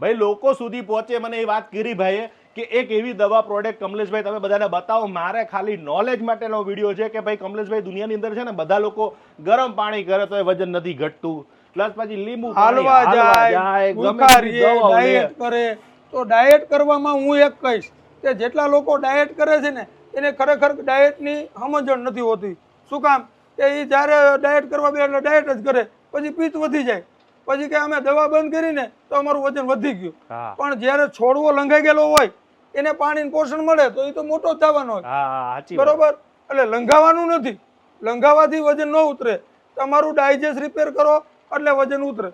ભાઈ લોકો સુધી પહોંચે. મને એ વાત કરી ભાઈએ કે એક એવી દવા પ્રોડક્ટ કમલેશભાઈ તમે બધાને બતાવો. મારે ખાલી નોલેજ માટેનો વીડિયો છે કે ભાઈ કમલેશભાઈ દુનિયાની અંદર છે ને બધા લોકો ગરમ પાણી કરે તો એ વજન નથી ઘટતું. પ્લસ પછી લીંબુ હાલવા જાય. ડાયટ કરે. તો ડાયટ કરવામાં હું એક કહીશ કે જેટલા લોકો ડાયટ કરે છે ને એને ખરેખર ડાયટની સમજણ નથી હોતી. શું કામ? કે એ જ્યારે ડાયટ કરવા બે એટલે ડાયટ જ કરે પછી પિત્ત વધી જાય. પછી કે અમે દવા બંધ કરીને તો અમારું વજન વધી ગયું. પણ જ્યારે છોડવો લંઘાઈ ગયેલો હોય એને પાણી પોષણ મળે તો એ તો મોટો થવાનો હોય. બરોબર? એટલે લંઘાવાનું નથી. લંઘાવાથી વજન ન ઉતરે. તમારું ડાયજેસ્ટ રિપેર કરો એટલે વજન ઉતરે.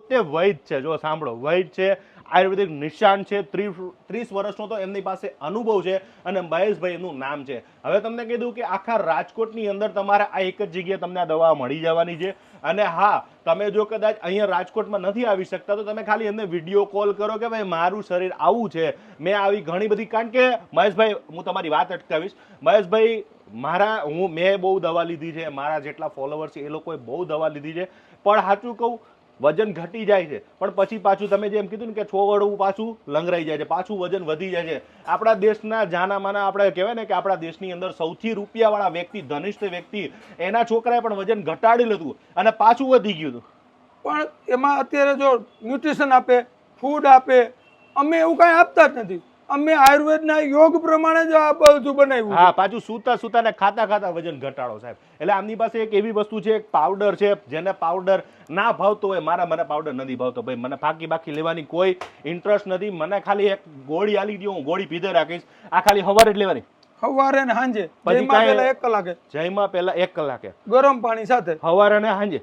પોતે વૈદ છે. જો સાંભળો, વૈદ છે, આયુર્વેદિક નિશાન છે, ત્રીસ વર્ષનો તો એમની પાસે અનુભવ છે અને મહેશભાઈ એનું નામ છે. હવે તમને કીધું કે આખા રાજકોટની અંદર તમારે આ એક જ જગ્યાએ તમને આ દવા મળી જવાની છે. અને હા, તમે જો કદાચ અહીંયા રાજકોટમાં નથી આવી શકતા, તો તમે ખાલી એમને વીડિયો કોલ કરો કે ભાઈ, મારું શરીર આવું છે. મેં આવી ઘણી બધી, કારણ કે મહેશભાઈ, હું તમારી વાત અટકાવીશ. મહેશભાઈ, મારા, હું, મેં બહુ દવા લીધી છે. મારા જેટલા ફોલોવર છે, એ લોકોએ બહુ દવા લીધી છે. પણ સાચું કહું વજન ઘટી જાય છે. પણ પછી પાછું તમે જેમ કીધું ને કે છોવડવું પાછું લંગરાઈ જાય છે. પાછું વજન વધી જાય છે. આપણા દેશના જાનામાના આપણે કહેવાય ને કે આપણા દેશની અંદર સૌથી રૂપિયાવાળા વ્યક્તિ, ધનિષ્ઠ વ્યક્તિ, એના છોકરાએ પણ વજન ઘટાડી લીધું અને પાછું વધી ગયું હતું. પણ એમાં અત્યારે જો ન્યુટ્રિશન આપે ફૂડ આપે, અમે એવું કાંઈ આપતા જ નથી. અમે આયુર્વેદના યોગ પ્રમાણે જ આ બધું બનાવ્યું હા પાછું સૂતા સૂતા ને ખાતા ખાતા વજન ઘટાડો સાહેબ. એટલે આમની પાસે એક એવી વસ્તુ છે એક પાવડર છે જેને પાવડર ના ભાવતો હોય મારા મને પાવડર નથી ભાવતો. ભાઈ મને ફાકી બાકી લેવાની કોઈ ઇન્ટરેસ્ટ નથી. મને ખાલી એક ગોળી આલી દો હું ગોળી પીધે રાખીશ. આ ખાલી હવારે જ લેવાની. સવારે ને સાંજે. જયમાં પહેલા એક કલાકે. જયમાં પહેલા એક કલાકે. ગરમ પાણી સાથે. હવારે ને સાંજે.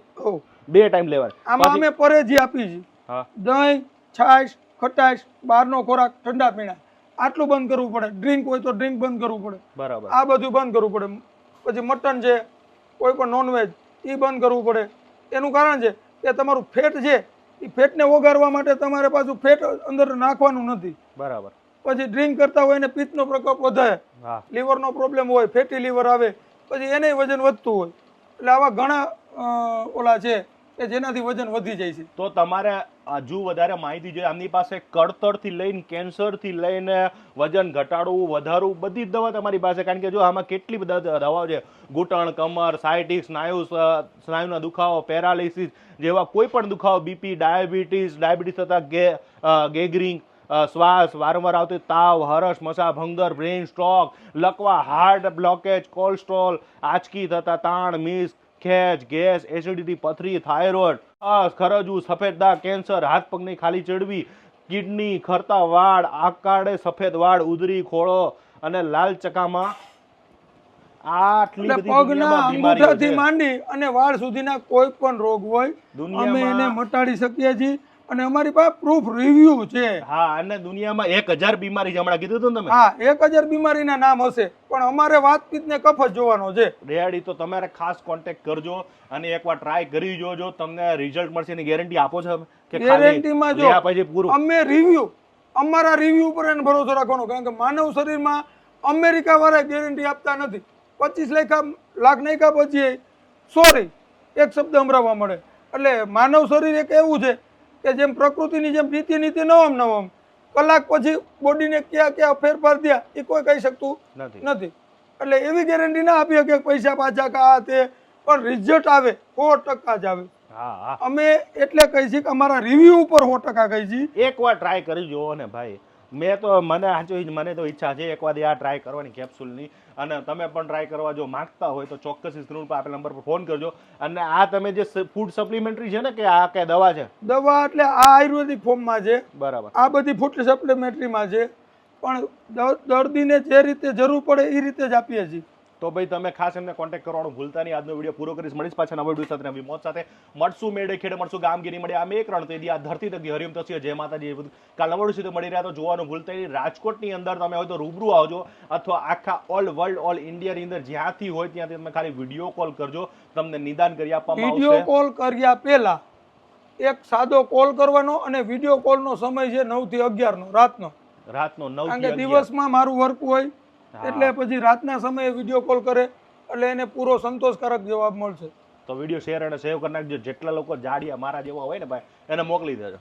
બે ટાઈમ લેવાની. આમાં અમે પરેજી આપી છે. દહીં છાશ ખટાશ બહારનો ખોરાક ઠંડા પીણા. આટલું બંધ કરવું પડે. ડ્રિંક હોય તો ડ્રિંક બંધ કરવું પડે. બરાબર. આ બધું બંધ કરવું પડે. પછી મટન છે કોઈ પણ નોનવેજ એ બંધ કરવું પડે. એનું કારણ છે કે તમારું ફેટ છે એ ફેટને ઓગાળવા માટે તમારે પાછું ફેટ અંદર નાખવાનું નથી. બરાબર. પછી ડ્રિંક કરતા હોય એને પિત્તનો પ્રકોપ વધે હા. લીવરનો પ્રોબ્લેમ હોય ફેટી લીવર આવે પછી એને વજન વધતું હોય. એટલે આવા ઘણા ઓલા છે કે જેનાથી વજન વધી જાય છે. તો તમારે હજુ વધારે માહિતી જોઈએ. આમની પાસે કડતરથી લઈને, કેન્સરથી લઈને વજન ઘટાડવું, વધારવું, બધી જ દવા તમારી પાસે. કારણ કે જો આમાં કેટલી બધા દવાઓ છે. ઘૂંટણ, કમર સાયટિક સ્નાયુ સ્નાયુના દુખાવો, પેરાલિસિસ જેવા કોઈ પણ દુખાવો બીપી ડાયાબિટીસ ડાયાબિટીસ થતા ગે ગેગરિંગ શ્વાસ, વારંવાર આવતી તાવ, હરસ, મસા, ભંગર, બ્રેઇન સ્ટ્રોક, લકવા, હાર્ટ બ્લોકેજ, કોલેસ્ટ્રોલ, આંચકી થતા તાણ, મિસ ખેંચ ગેસ એસિડિટી પથરી થાઇરોઇડ ખરજવું સફેદ દાગ કેન્સર હાથ પગની ખાલી ચડવી કિડની ખરતા વાળ આકાળે સફેદ વાળ ઉદરી ખોળો અને લાલ ચકામાં આટલી બધી પગના અંગૂઠાથી માંડી અને વાળ સુધીના કોઈ પણ રોગ હોય અમે એને મટાડી શકીએ છીએ. અને અમારી પાસે પ્રૂફ રિવ્યુ છે. હા અને દુનિયામાં એક હજાર બીમારી છે હમણાં કીધું હતું તમે? હા એક હજાર બીમારીના નામ હશે પણ અમારે વાતપીત ને કફ જોવાનો છે. રેડી તો તમારે ખાસ કોન્ટેક્ટ કરજો અને એકવાર ટ્રાય કરી જોજો તમને રિઝલ્ટ મળશે એની ગેરંટી આપો છો કે ગેરંટીમાં જો પૂરું? અમે રિવ્યુ અમારા રિવ્યુ ઉપર એને ભરોસો રાખવાનો કારણ કે માનવ શરીરમાં અમેરિકા વાળા ગેરંટી આપતા નથી. પચીસ લાખ લાખ નાખ્યા પછી સોરી એક શબ્દ સંભળાવવા મળે. એટલે માનવ શરીર એક એવું છે કે જેમ પ્રકૃતિની જેમ નીતિ નીતિ નવમ નવમ. કલાક પછી બોડીને ક્યાં ક્યાં ફેરફાર થયા એ કોઈ કહી શકતું નથી. નથી. એટલે એવી ગેરંટી ના આપીએ કે પૈસા પાછા કા આ તે પણ રિઝલ્ટ આવે સો ટકા જ આવે. હા હા. અમે એટલે કહી છીએ કે અમારા રિવ્યુ ઉપર સો ટકા કહી છીએ. એકવાર ટ્રાય કરી જુઓ ને ભાઈ. મેં તો મને સાચું મને તો ઈચ્છા છે એકવાર આ ટ્રાય કરવાની કેપ્સ્યુલની અને તમે પણ ટ્રાય કરવા જો માંગતા હોય તો ચોક્કસ સ્ક્રીન પર આપેલ નંબર પર ફોન કરજો. અને આ તમે જે ફૂડ સપ્લિમેન્ટરી છે ને કે આ કે દવા છે? દવા એટલે આ આયુર્વેદિક ફોર્મમાં છે. બરાબર. આ બધી ફૂડ સપ્લિમેન્ટરીમાં છે. પણ દર્દીને જે રીતે જરૂર પડે એ રીતે જ આપીએ છીએ. તો ભાઈ તમે ખાસ એમને કોન્ટેક્ટ કરવાનું ભૂલતા નહીં. આજનો વીડિયો પૂરો કરીશ. મળીશ પાછા નવા વીડિયો સાથે નવી મોત સાથે. મળશું મેળે ખેડે મળશું ગામગીરી. મળે આમ એક રણ તેથી આ ધરતી તકથી હરિમ તસી જય માતાજી બધું કાલ નવા વીડિયો મળી રહ્યા તો જોવાનું ભૂલતા નહીં. રાજકોટની અંદર તમે હોય તો રૂબરૂ આવજો અથવા આખા ઓલ વર્લ્ડ ઓલ ઇન્ડિયાની અંદર જ્યાંથી હોય ત્યાંથી તમે ખાલી વીડિયો કોલ કરજો. તમને નિદાન કરી આપવામાં વીડિયો કોલ કર્યા પહેલા એક સાદો કોલ કરવાનો અને વીડિયો કોલનો સમય છે નવથી અગિયારનો રાતનો. રાતનો નવ. દિવસમાં મારું વર્ક હોય. એટલે પછી રાતના સમયે વીડિયો કોલ કરે એટલે એને પૂરો સંતોષકારક જવાબ મળશે. તો વીડિયો શેર અને સેવ કરી નાખજો. જેટલા લોકો જાડિયા મારા જેવા હોય ને ભાઈ એને મોકલી દેજો.